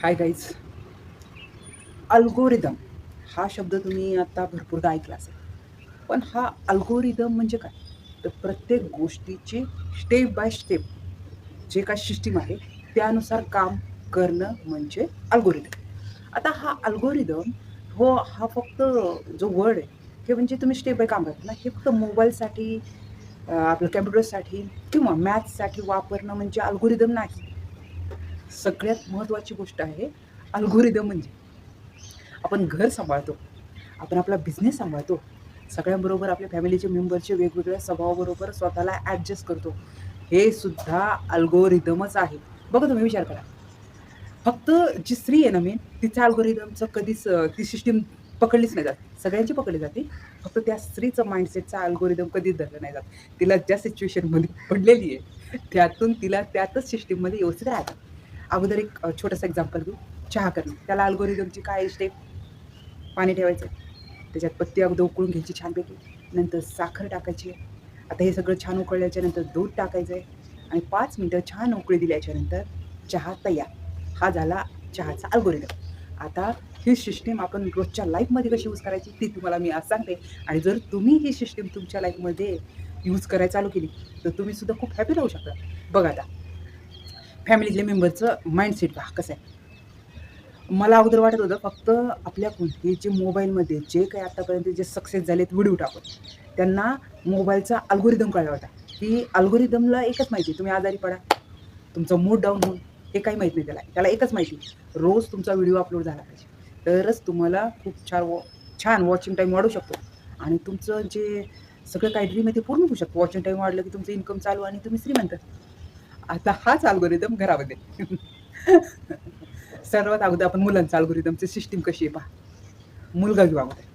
Hi guys algorithm हा शब्द तुम्ही आता भरपूरदा ऐकला असेल. पण हा अल्गोरिदम म्हणजे काय? तर प्रत्येक गोष्टीची स्टेप बाय स्टेप जे काय सिस्टीम आहे त्यानुसार काम करणं म्हणजे अल्गोरिदम आता हा अल्गोरिदम हो हा फक्त जो वर्ड आहे हे म्हणजे तुम्ही स्टेप बाय काम करता ना हे फक्त मोबाईलसाठी आपलं कॅम्प्युटरसाठी किंवा मॅथ्ससाठी वापरणं म्हणजे अल्गोरिदम नाही. सगळ्यात महत्त्वाची गोष्ट आहे अल्गोरिदम म्हणजे. आपण घर सांभाळतो आपण आपला बिझनेस सांभाळतो सगळ्यांबरोबर आपल्या फॅमिलीचे मेंबरचे वेगवेगळ्या स्वभावाबरोबर स्वतःला ॲडजस्ट करतो. हे सुद्धा अल्गोरिदमच आहे. बघा तुम्ही विचार करा. फक्त जी स्त्री आहे ना मेन तिच्या अल्गोरिदमचं कधीच ती सिस्टीम पकडलीच नाही जात. सगळ्यांची पकडली जाते. फक्त त्या स्त्रीचं माइंडसेटचा अल्गोरिदम कधीच धरलं नाही जात. तिला ज्या सिच्युएशनमध्ये पडलेली आहे त्यातून तिला त्यातच सिस्टीममध्ये व्यवस्थित राहतात अगोदर एक छोटंसं एक्झाम्पल घेऊ चहा करणं. त्याला अल्गोरिदमची काय स्टेप पाणी ठेवायचं त्याच्यात पत्ती अगोदर उकळून घ्यायची छानपैकी. नंतर साखर टाकायची. आता हे सगळं छान उकळल्याच्या नंतर दूध टाकायचं आहे आणि पाच मिनटं छान उकळी दिल्याच्यानंतर चहा तयार. हा झाला चहाचा अल्गोरिदम आता ही सिस्टीम आपण रोजच्या लाईफमध्ये कशी यूज करायची ती तुम्हाला मी आज सांगते. आणि जर तुम्ही ही सिस्टीम तुमच्या लाईफमध्ये यूज करायला चालू केली तर तुम्हीसुद्धा खूप हॅपी राहू शकता. बघा आता फॅमिलीतल्या मेंबरचं माइंडसेट पहा कसं आहे. मला अगोदर वाटत होतं फक्त आपल्याकडून हे जे मोबाईलमध्ये जे काही आतापर्यंत जे सक्सेस झालेत व्हिडिओ टाकून त्यांना मोबाईलचा अल्गोरिदम कळला होता. की अल्गोरिदमला एकच माहिती तुम्ही आजारी पडा तुमचं मूड डाऊन होऊन हे काही माहीत नाही त्याला. त्याला एकच माहिती रोज तुमचा व्हिडिओ अपलोड झाला पाहिजे. तरच तुम्हाला खूप छान वॉ छान वॉचिंग टाईम वाढू शकतो. आणि तुमचं जे सगळं काही ड्रीम आहे ते पूर्ण होऊ शकतो. वॉचिंग टाईम वाढलं की तुमचं इन्कम चालू आणि तुम्ही श्रीमंत. आता हाच अल्गोरिदम घरामध्ये. सर्वात अगोदर आपण मुलांचा अल्गोरिदमची सिस्टीम कशी आहे पहा. मुलगा घेऊ अगोदर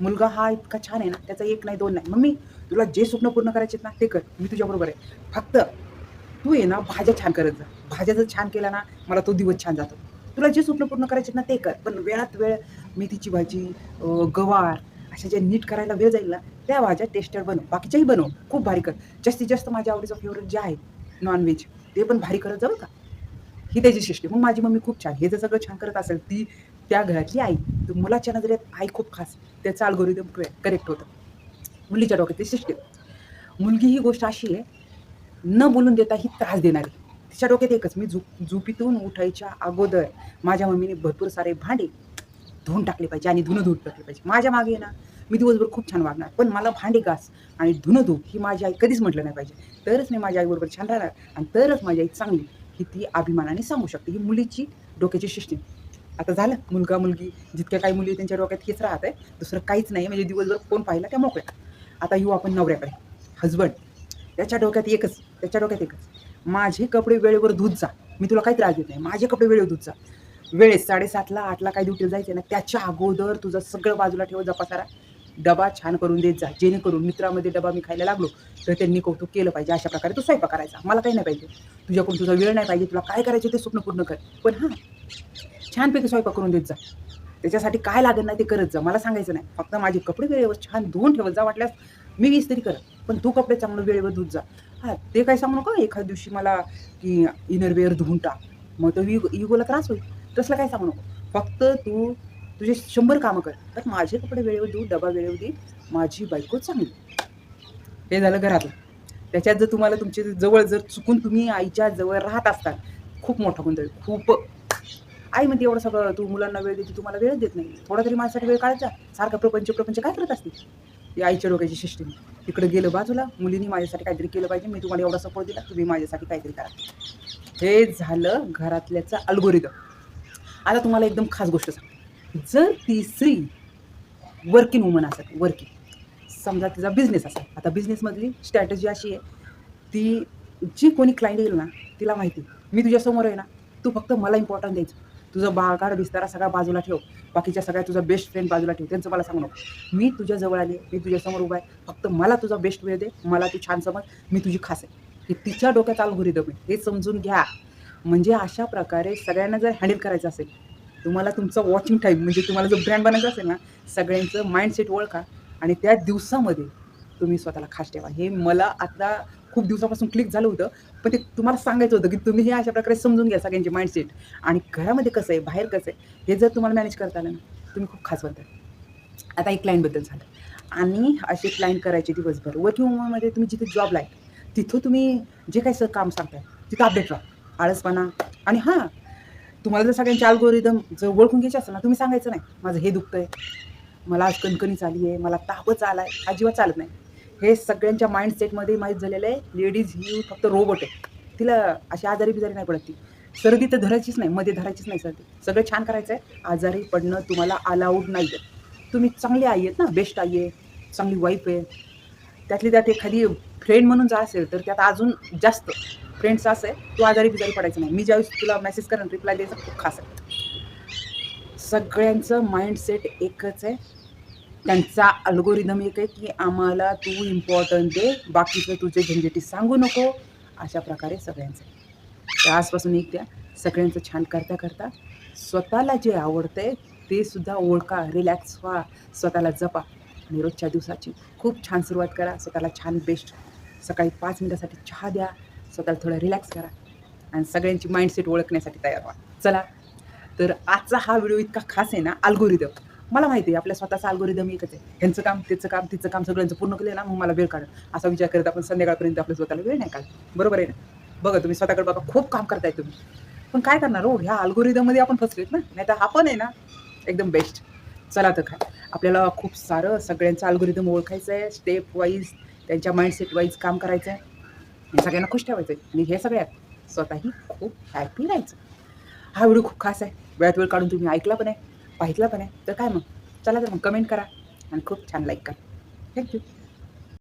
मुलगा हा इतका छान आहे ना त्याचा एक नाही दोन नाही. मम्मी तुला जे स्वप्न पूर्ण करायचे आहेत ना ते कर. मी तुझ्याबरोबर आहे. फक्त तू आहे ना भाज्या छान करत जा. भाज्या जर छान केल्या ना मला तो दिवस छान जातो. तुला जे स्वप्न पूर्ण करायचे ना ते कर. पण वेळात वेळ मेथीची भाजी गवार अशा ज्या नीट करायला वेळ जाईल ना त्या भाज्या टेस्टेड बनव. बाकीच्याही बनव. खूप भारी कर. जास्तीत जास्त माझ्या आवडीचं फेवरेट जे आहे नॉनव्हेज ते पण भारी करत जाऊ का. ही त्याची शिष्टी मग माझी मम्मी खूप छान. हे जर सगळं छान करत असेल ती त्या घरातली आई. तर मुलाच्या नजरेत आई खूप खास. त्याचं अल्गोरिदम करेक्ट होतं. मुलीच्या डोक्यात शिष्टी मुलगी ही गोष्ट अशी आहे न बोलून देता ही त्रास देणारी. तिच्या डोक्यात एकच मी झोप झोपीतून उठायच्या अगोदर माझ्या मम्मीने भरपूर सारे भांडे धुवून टाकले पाहिजे आणि धुणं धुवून टाकले पाहिजे. माझ्या मागे आहे ना मी दिवसभर खूप छान वागणार पण मला भांडे घास आणि धुनं धू ही माझी आई कधीच म्हटलं नाही पाहिजे. तरच मी माझ्या आईबरोबर छान राहणार आणि तरच माझी आई चांगली ही ती अभिमानाने सांगू शकते ही मुलीची डोक्याची शिष्टी आता झालं मुलगा मुलगी जितक्या काही मुली त्यांच्या डोक्यात हेच राहत आहे दुसरं काहीच नाही म्हणजे दिवसभर फोन पाहिला त्या मोकळ्या. आता येऊ आपण नवऱ्याकडे. हजबंड त्याच्या डोक्यात एकच त्याच्या डोक्यात एकच. माझे कपडे वेळेवर धुत जा. मी तुला काही त्रास देत नाही. माझे कपडे वेळेवर धुत जा. वेळेस साडेसातला आठला काही ड्युटीला जायचं ना त्याच्या अगोदर तुझं सगळं बाजूला ठेव जपासारा डबा छान करून देत जा. जेणेकरून मित्रामध्ये डबा मी खायला लागलो तर त्यांनी कौतुक केलं पाहिजे. अशा प्रकारे तू स्वयंपाक करायचा. मला काही नाही पाहिजे. तुझ्याकडून तुझा वेळ नाही पाहिजे. तुला काय करायचं ते स्वप्न पूर्ण कर. पण हां छानपैकी स्वयंपाक करून देत जा. त्याच्यासाठी काय लागत नाही ते करत जा. मला सांगायचं नाही. फक्त माझे कपडे वेळेवर छान धुवून ठेवत जा वाटल्यास मी वीस तरी करत पण तू कपडे चांगलं वेळेवर धुत जा. हां ते काय सांगू नका. एखाद्या दिवशी मला की इनरवेअर धुवून टाक. मग तो युगोला इगोला त्रास होईल. तसलं काय सांगू नको. फक्त तू तुझे शंभर कामं कर. तर माझे कपडे वेळेवर देऊ डबा वेळेवर दे. माझी बायको चांगली. हे झालं घरातलं. त्याच्यात जर तुम्हाला तुमचे जवळ जर चुकून तुम्ही आईच्या जवळ राहत असताल खूप मोठा गोंधळ खूप. आई म्हणते एवढं सगळं तू मुलांना वेळ देते तुम्हाला वेळ देत नाही. थोडा तरी माझ्यासाठी वेळ काढायचा. सारखा प्रपंच प्रपंच काय करत असते? या आईच्या डोक्याची सिस्टीम तिकडे गेलं बाजूला. मुलीने माझ्यासाठी काहीतरी केलं पाहिजे. मी तुम्हाला एवढा सपोर्ट दिला. तुम्ही माझ्यासाठी काहीतरी करा. हे झालं घरातल्याचं अल्गोरिदम आता तुम्हाला एकदम खास गोष्ट सांग जर ती स्त्री वर्किंग वुमन असेल वर्किंग समजा तिचा बिझनेस असेल आता बिझनेसमधली स्ट्रॅटजी अशी आहे ती जी कोणी क्लायंट येईल ना तिला माहिती मी तुझ्यासमोर आहे ना तू फक्त मला इम्पॉर्टंट द्यायचं तुझं बागाड बिस्तारा सगळा बाजूला ठेव बाकीच्या सगळ्या तुझा बेस्ट फ्रेंड बाजूला ठेव त्यांचं मला सांगू नको. मी तुझ्या जवळ आले मी तुझ्यासमोर उभा आहे फक्त मला तुझा बेस्ट वेळ दे मला तू छान समज मी तुझी खास आहे. की तिच्या डोक्यात आल घरी दमे हे समजून घ्या. म्हणजे अशा प्रकारे सगळ्यांना जर हँडल करायचं असेल तुम्हाला तुमचा वॉचिंग टाईम म्हणजे तुम्हाला जो ब्रँड बनायचा असेल ना सगळ्यांचं माइंडसेट ओळखा आणि त्या दिवसामध्ये तुम्ही स्वतःला खास ठेवा. हे मला आता खूप दिवसापासून क्लिक झालं होतं पण ते तुम्हाला सांगायचं होतं की तुम्ही हे अशा प्रकारे समजून घ्या सगळ्यांचे माइंडसेट आणि घरामध्ये कसं आहे बाहेर कसं आहे हे जर तुम्हाला मॅनेज करता आलं ना तुम्ही खूप खास बनता. आता एक क्लायंटबद्दल झालं. आणि असे क्लायंट करायचे दिवसभर. वर्किंग वुमनमध्ये तुम्ही जिथे जॉबला आहे तिथं तुम्ही जे काही सर काम सांगताय तिथं अपडेट राहा. आळसपणा. आणि हां तुम्हाला जर सगळ्यांचे अल्गोरिदम जर ओळखून घ्यायचे असेल ना तुम्ही सांगायचं नाही माझं हे दुखतंय मला आज कणकणी आली आहे मला तापच आला आहे अजिबात चालत नाही. हे सगळ्यांच्या माइंडसेटमध्ये माहीत झालेलं आहे लेडीज ही फक्त रोबोट आहे. तिला अशी आजारी बिजारी नाही पडत ती. सर्दी तर धरायचीच नाही मध्ये धरायचीच नाही सर्दी. सगळं छान करायचं आहे आजारी पडणं तुम्हाला अलाउड नाही आहे तुम्ही चांगली आई आहेत ना बेस्ट आई आहे चांगली वाईफ आहे. त्यातली त्यात एखादी फ्रेंड म्हणून जा असेल तर त्यात अजून जास्त. फ्रेंड्स असं आहे. तू आजारी बिजारी पडायचं नाही. मी ज्यावेळेस तुला मेसेज करेन रिप्लाय द्यायचा खूप खास आहे. सगळ्यांचं माइंडसेट एकच आहे. त्यांचा अल्गोरिदम एक आहे की आम्हाला तू इम्पॉर्टंट दे बाकीचं तुझे झंझटी सांगू नको. अशा प्रकारे सगळ्यांचं तर आजपासून एक द्या. सगळ्यांचं छान करता करता स्वतःला जे आवडतंय ते सुद्धा ओळखा रिलॅक्स व्हा. स्वतःला जपा. आणि रोजच्या दिवसाची खूप छान सुरुवात करा. स्वतःला छान बेस्ट सकाळी पाच मिनिटासाठी चहा द्या. स्वतःला थोडं रिलॅक्स करा. आणि सगळ्यांची माइंडसेट ओळखण्यासाठी तयार व्हा. चला तर आजचा हा व्हिडिओ इतका खास आहे ना अल्गोरिदम मला माहिती आहे आपल्या स्वतःचा अल्गोरिदम एकच आहे. ह्यांचं काम त्याचं काम तिचं काम सगळ्यांचं पूर्ण केलं ना मग मला वेळ काढ. असा विचार करत आपण संध्याकाळपर्यंत आपल्या स्वतःला वेळ नाही काढ बरोबर आहे ना? बघा तुम्ही स्वतःकडे बघा खूप काम करताय तुम्ही. पण काय करणार हो? ह्या अल्गोरिदममध्ये आपण फसलेत ना? नाही तर आपण आहे ना एकदम बेस्ट चला तर काय? आपल्याला खूप सारं सगळ्यांचं अल्गोरिदम ओळखायचं आहे स्टेप वाईज त्यांच्या माइंडसेट वाईज काम करायचं आहे सगळ्यांना खुश ठेवायचं आहे आणि हे सगळ्यात स्वतःही खूप हॅपी राहायचं. हा व्हिडिओ खूप खास आहे. वेळात वेळ काढून तुम्ही ऐकला पण आहे पाहितला पण आहे. तर काय मग? चला तर मग कमेंट करा आणि खूप छान लाईक करा. थँक्यू